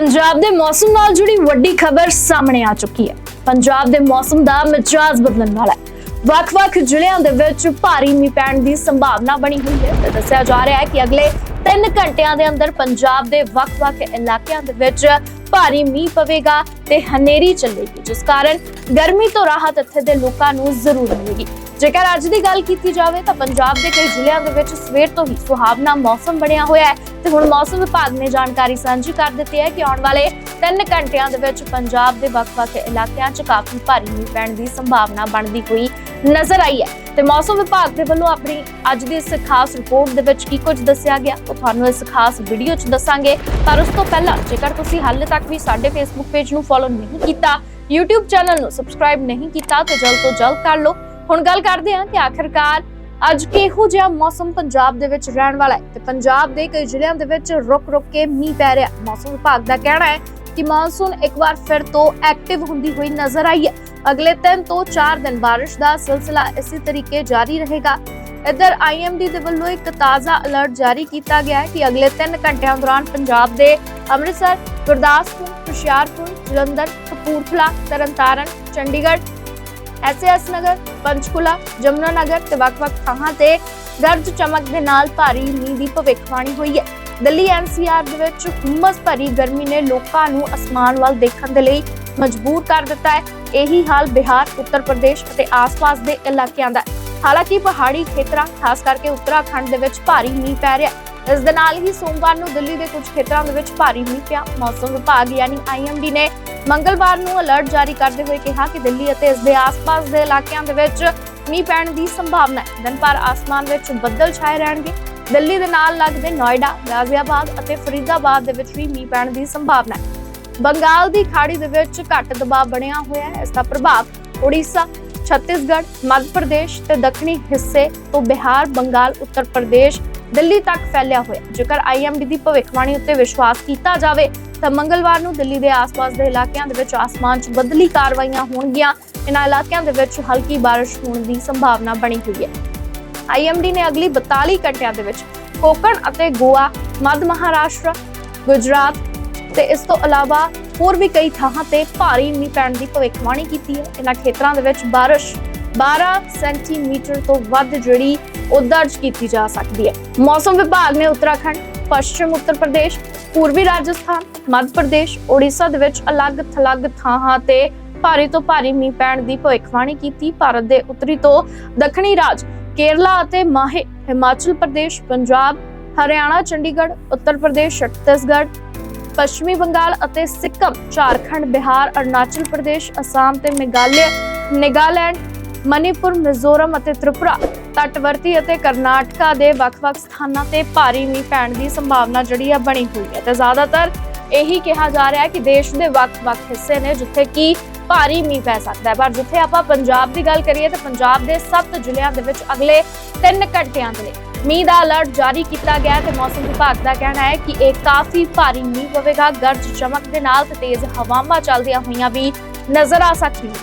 ਪੰਜਾਬ ਦੇ ਮੌਸਮ ਨਾਲ ਜੁੜੀ ਵੱਡੀ ਖਬਰ ਸਾਹਮਣੇ ਆ ਚੁੱਕੀ ਹੈ। ਪੰਜਾਬ ਦੇ ਮੌਸਮ ਦਾ ਮਿਜਾਜ਼ ਬਦਲਣ ਵਾਲਾ ਹੈ। ਵੱਖ-ਵੱਖ ਜ਼ਿਲ੍ਹਿਆਂ ਦੇ ਵਿੱਚ ਭਾਰੀ ਮੀਂਹ ਪੈਣ ਦੀ ਸੰਭਾਵਨਾ ਬਣੀ ਹੋਈ ਹੈ। ਤੇ ਦੱਸਿਆ ਜਾ ਰਿਹਾ ਹੈ ਕਿ ਅਗਲੇ 3 ਘੰਟਿਆਂ ਦੇ ਅੰਦਰ ਪੰਜਾਬ ਦੇ ਵੱਖ-ਵੱਖ ਇਲਾਕਿਆਂ ਦੇ ਵਿੱਚ ਭਾਰੀ ਮੀਂਹ ਪਵੇਗਾ ਤੇ ਹਨੇਰੀ ਚੱਲੇਗੀ, ਜਿਸ ਕਾਰਨ ਗਰਮੀ ਤੋਂ ਰਾਹਤ ਇੱਥੇ ਦੇ ਲੋਕਾਂ ਨੂੰ ਜ਼ਰੂਰ ਮਿਲੇਗੀ। ਜੇਕਰ ਅੱਜ ਦੀ ਗੱਲ ਕੀਤੀ ਜਾਵੇ ਤਾਂ ਪੰਜਾਬ ਦੇ ਕਈ ਜ਼ਿਲ੍ਹਿਆਂ ਦੇ ਵਿੱਚ ਸਵੇਰ ਤੋਂ ਹੀ ਸੁਹਾਵਣਾ ਮੌਸਮ ਬਣਿਆ ਹੋਇਆ ਹੈ ਤੇ ਹੁਣ ਮੌਸਮ ਵਿਭਾਗ ਨੇ ਜਾਣਕਾਰੀ ਸਾਂਝੀ ਕਰ ਦਿੱਤੀ ਹੈ ਕਿ ਆਉਣ ਵਾਲੇ 3 ਘੰਟਿਆਂ ਦੇ ਵਿੱਚ ਪੰਜਾਬ ਦੇ ਵੱਖ-ਵੱਖ ਇਲਾਕਿਆਂ 'ਚ ਕਾਫੀ ਭਾਰੀ ਮੀਂਹ ਪੈਣ ਦੀ ਸੰਭਾਵਨਾ ਬਣਦੀ ਹੋਈ ਨਜ਼ਰ ਆਈ ਹੈ। ਤੇ ਮੌਸਮ ਵਿਭਾਗ ਦੇ ਵੱਲੋਂ ਆਪਣੀ ਅੱਜ ਦੀ ਇਸ ਖਾਸ ਰਿਪੋਰਟ ਦੇ ਵਿੱਚ ਕੀ ਕੁਝ ਦੱਸਿਆ ਗਿਆ, ਉਹ ਤੁਹਾਨੂੰ ਇਸ ਖਾਸ ਵੀਡੀਓ 'ਚ ਦੱਸਾਂਗੇ। ਪਰ ਉਸ ਤੋਂ ਪਹਿਲਾਂ, ਜੇਕਰ ਤੁਸੀਂ ਹਾਲੇ ਤੱਕ ਵੀ ਸਾਡੇ ਫੇਸਬੁੱਕ ਪੇਜ ਨੂੰ ਫੋਲੋ ਨਹੀਂ ਕੀਤਾ, YouTube ਚੈਨਲ ਨੂੰ ਸਬਸਕ੍ਰਾਈਬ ਨਹੀਂ ਕੀਤਾ, ਤੇ ਜਲਦ ਤੋਂ ਜਲਦ ਕਰ ਲਓ। ਹੁਣ ਗੱਲ ਕਰਦੇ ਹਾਂ ਕਿ ਆਖਿਰਕਾਰ ਅੱਜ ਕਿਹੋ ਜਿਹਾ ਮੌਸਮ ਪੰਜਾਬ ਦੇ ਵਿੱਚ ਰਹਿਣ ਵਾਲਾ ਹੈ। ਤੇ ਪੰਜਾਬ ਦੇ ਕਈ ਜ਼ਿਲ੍ਹਿਆਂ ਦੇ ਵਿੱਚ ਰੁਕ-ਰੁਕ ਕੇ ਮੀਂਹ ਪੈ ਰਿਹਾ। ਮੌਸਮ ਵਿਭਾਗ ਦਾ ਕਹਿਣਾ ਹੈ ਕਿ ਮੌਨਸੂਨ ਇੱਕ ਵਾਰ ਫਿਰ ਤੋਂ ਐਕਟਿਵ ਹੁੰਦੀ ਹੋਈ ਨਜ਼ਰ ਆਈ ਹੈ। ਅਗਲੇ 3 ਤੋਂ 4 ਦਿਨ ਬਾਰਿਸ਼ ਦਾ ਸਿਲਸਿਲਾ ਇਸੇ ਤਰੀਕੇ ਜਾਰੀ ਰਹੇਗਾ। ਇੱਧਰ ਆਈਐਮਡੀ ਦੇ ਵੱਲੋਂ ਇੱਕ ਤਾਜ਼ਾ ਅਲਰਟ ਜਾਰੀ ਕੀਤਾ ਗਿਆ ਹੈ ਕਿ ਅਗਲੇ 3 ਘੰਟਿਆਂ ਦੌਰਾਨ ਪੰਜਾਬ ਦੇ ਅੰਮ੍ਰਿਤਸਰ, ਗੁਰਦਾਸਪੁਰ, ਹੁਸ਼ਿਆਰਪੁਰ, ਜਲੰਧਰ, ਕਪੂਰਥਲਾ, ਤਰਨਤਾਰਨ, ਚੰਡੀਗੜ੍ਹ ਐਸਐਸ ਨਗਰ, ਪੰਚਕੁਲਾ ਜਮਨਾ ਨਗਰ ਤੇ ਵੱਖ-ਵੱਖ ਥਾਵਾਂ ਤੇ ਗਰਜ ਚਮਕ ਦੇ ਨਾਲ ਭਾਰੀ ਮੀਂਹ ਦੀ ਭਵਿੱਖਬਾਣੀ ਹੋਈ ਹੈ। ਦਿੱਲੀ ਐਨਸੀਆਰ ਦੇ ਵਿੱਚ ਹੁਮਸ ਭਰੀ ਗਰਮੀ ਨੇ ਲੋਕਾਂ ਨੂੰ ਅਸਮਾਨ ਵੱਲ ਦੇਖਣ ਦੇ ਲਈ ਮਜਬੂਰ ਕਰ ਦਿੱਤਾ ਹੈ। ਇਹੀ ਹਾਲ ਬਿਹਾਰ ਉੱਤਰ ਪ੍ਰਦੇਸ਼ ਅਤੇ ਆਸ-ਪਾਸ ਦੇ ਇਲਾਕਿਆਂ ਦਾ ਹੈ। ਹਾਲਾਂਕਿ ਪਹਾੜੀ ਖੇਤਰਾਂ ਖਾਸ ਕਰਕੇ ਉੱਤਰਾਖੰਡ ਦੇ ਵਿੱਚ ਭਾਰੀ ਮੀਂਹ ਪੈ ਰਿਹਾ ਹੈ। ਇਸ ਦੇ ਨਾਲ ਹੀ ਸੋਮਵਾਰ ਨੂੰ ਦਿੱਲੀ ਦੇ ਕੁਝ ਖੇਤਰਾਂ ਦੇ ਵਿੱਚ ਭਾਰੀ ਮੀਂਹ ਪਿਆ। ਮੌਸਮ ਵਿਭਾਗ ਯਾਨੀ ਆਈਐਮਡੀ ਨੇ ਮੰਗਲਵਾਰ ਨੂੰ ਅਲਰਟ ਜਾਰੀ ਕਰਦੇ ਹੋਏ ਕਿਹਾ ਕਿ ਦਿੱਲੀ ਅਤੇ ਇਸ ਦੇ ਆਸ-ਪਾਸ ਦੇ ਇਲਾਕਿਆਂ ਦੇ ਵਿੱਚ ਮੀਂਹ ਪੈਣ ਦੀ ਸੰਭਾਵਨਾ ਹੈ। ਦਿਨ ਭਰ ਆਸਮਾਨ ਵਿੱਚ ਬੱਦਲ ਛਾਏ ਰਹਿਣਗੇ। ਦਿੱਲੀ ਦੇ ਨਾਲ ਲੱਗਦੇ ਨੋਇਡਾ, ਗਾਜ਼ੀਆਬਾਦ ਅਤੇ ਫਰੀਦਾਬਾਦ ਦੇ ਵਿੱਚ ਵੀ ਮੀਂਹ ਪੈਣ ਦੀ ਸੰਭਾਵਨਾ ਹੈ। ਬੰਗਾਲ ਦੀ ਖਾੜੀ ਦੇ ਵਿੱਚ ਘੱਟ ਦਬਾਅ ਬਣਿਆ ਹੋਇਆ ਹੈ। ਇਸ ਦਾ ਪ੍ਰਭਾਵ ਓਡੀਸ਼ਾ ਛੱਤੀਸਗੜ੍ਹ, ਮੱਧ ਪ੍ਰਦੇਸ਼ ਤੇ ਦੱਖਣੀ ਹਿੱਸੇ ਤੋਂ ਬਿਹਾਰ, ਬੰਗਾਲ, ਉੱਤਰ ਪ੍ਰਦੇਸ਼, ਦਿੱਲੀ ਤੱਕ ਫੈਲਿਆ ਹੋਇਆ ਹੈ। ਜੇਕਰ ਆਈਐਮਡੀ ਦੀ ਭਵਿੱਖਬਾਣੀ ਉੱਤੇ ਵਿਸ਼ਵਾਸ ਕੀਤਾ ਜਾਵੇ, ਤਾਂ ਮੰਗਲਵਾਰ ਨੂੰ ਦਿੱਲੀ ਦੇ ਆਸ-ਪਾਸ ਦੇ ਇਲਾਕਿਆਂ ਦੇ ਵਿੱਚ ਆਸਮਾਨ 'ਚ ਬਦਲੀ ਕਾਰਵਾਈਆਂ ਹੋਣਗੀਆਂ। ਇਨ੍ਹਾਂ ਇਲਾਕਿਆਂ ਦੇ ਵਿੱਚ ਹਲਕੀ ਬਾਰਿਸ਼ ਹੋਣ ਦੀ ਸੰਭਾਵਨਾ ਬਣੀ ਹੋਈ ਹੈ। ਆਈਐਮਡੀ ਨੇ ਅਗਲੀ 42 ਘੰਟਿਆਂ ਦੇ ਵਿੱਚ ਕੋਕਣ ਅਤੇ ਗੋਆ, ਮੱਧ ਮਹਾਰਾਸ਼ਟਰ, ਗੁਜਰਾਤ ਤੇ ਇਸ ਤੋਂ ਇਲਾਵਾ ਹੋਰ ਵੀ ਕਈ ਥਾਵਾਂ ਤੇ ਭਾਰੀ ਮੀਂਹ ਪੈਣ ਦੀ ਭਵਿੱਖਬਾਣੀ ਕੀਤੀ ਹੈ। ਇਹਨਾਂ ਖੇਤਰਾਂ ਦੇ ਵਿੱਚ ਬਾਰਿਸ਼ 12 ਸੈਂਟੀਮੀਟਰ ਤੋਂ ਵੱਧ ਜਿਹੜੀ ਉਹ ਦਰਜ ਕੀਤੀ ਜਾ ਸਕਦੀ ਹੈ। ਮੌਸਮ ਵਿਭਾਗ ਨੇ ਉੱਤਰਾਖੰਡ, ਪੱਛਮ ਉੱਤਰ ਪ੍ਰਦੇਸ਼, ਪੂਰਬੀ ਰਾਜਸਥਾਨ, ਮੱਧ ਪ੍ਰਦੇਸ਼ ਓਡੀਸ਼ਾ ਦੇ ਵਿੱਚ ਅਲੱਗ-ਥਲੱਗ ਥਾਵਾਂ ਤੇ ਭਾਰੀ ਤੋਂ ਭਾਰੀ ਮੀਂਹ ਪੈਣ ਦੀ ਭਵਿੱਖਬਾਣੀ ਕੀਤੀ। ਭਾਰਤ ਦੇ ਉੱਤਰੀ ਤੋਂ ਦੱਖਣੀ ਰਾਜ, ਕੇਰਲਾ ਅਤੇ ਮਾਹੇ, ਹਿਮਾਚਲ ਪ੍ਰਦੇਸ਼, ਪੰਜਾਬ, ਹਰਿਆਣਾ, ਚੰਡੀਗੜ੍ਹ, ਉੱਤਰ ਪ੍ਰਦੇਸ਼, ਛੱਤੀਸਗੜ੍ਹ ਪੱਛਮੀ ਬੰਗਾਲ ਅਤੇ ਸਿੱਕਮ, ਝਾਰਖੰਡ, ਬਿਹਾਰ, ਅਰੁਣਾਚਲ ਪ੍ਰਦੇਸ਼, ਅਸਾਮ ਤੇ ਮੇਘਾਲਿਆ, ਨਾਗਾਲੈਂਡ, ਮਨੀਪੁਰ, ਮਿਜ਼ੋਰਮ ਅਤੇ ਤ੍ਰਿਪੁਰਾ। ਤਟਵਰਤੀ ਅਤੇ ਕਰਨਾਟਕਾ ਦੇ ਵੱਖ-ਵੱਖ ਸਥਾਨਾਂ ਤੇ ਭਾਰੀ ਮੀਂਹ ਪੈਣ ਦੀ ਸੰਭਾਵਨਾ ਜਿਹੜੀ ਆ ਬਣੀ ਹੋਈ ਹੈ। ਤੇ ਜ਼ਿਆਦਾਤਰ ਇਹੀ ਕਿਹਾ ਜਾ ਰਿਹਾ ਹੈ ਕਿ ਦੇਸ਼ ਦੇ ਵੱਖ-ਵੱਖ ਹਿੱਸੇ ਨੇ ਜਿੱਥੇ ਕਿ ਭਾਰੀ ਮੀਂਹ ਪੈ ਸਕਦਾ ਹੈ। ਪਰ ਜਿੱਥੇ ਆਪਾਂ ਪੰਜਾਬ ਦੀ ਗੱਲ ਕਰੀਏ, ਤਾਂ ਪੰਜਾਬ ਦੇ 7 ਜ਼ਿਲ੍ਹਿਆਂ ਦੇ ਵਿੱਚ ਅਗਲੇ 3 ਘੰਟਿਆਂ ਦੇ ਲਈ ਮੀਂਹ ਦਾ ਅਲਰਟ ਜਾਰੀ ਕੀਤਾ ਗਿਆ ਹੈ ਤੇ ਮੌਸਮ ਵਿਭਾਗ ਦਾ ਕਹਿਣਾ ਹੈ ਕਿ ਇਹ ਕਾਫੀ ਭਾਰੀ ਮੀਂਹ ਪਵੇਗਾ। ਗਰਜ ਚਮਕ ਦੇ ਨਾਲ ਤੇ ਤੇਜ਼ ਹਵਾਵਾਂ ਚੱਲਦੀਆਂ ਹੋਈਆਂ ਵੀ ਨਜ਼ਰ ਆ ਸਕਦੀ ਹੈ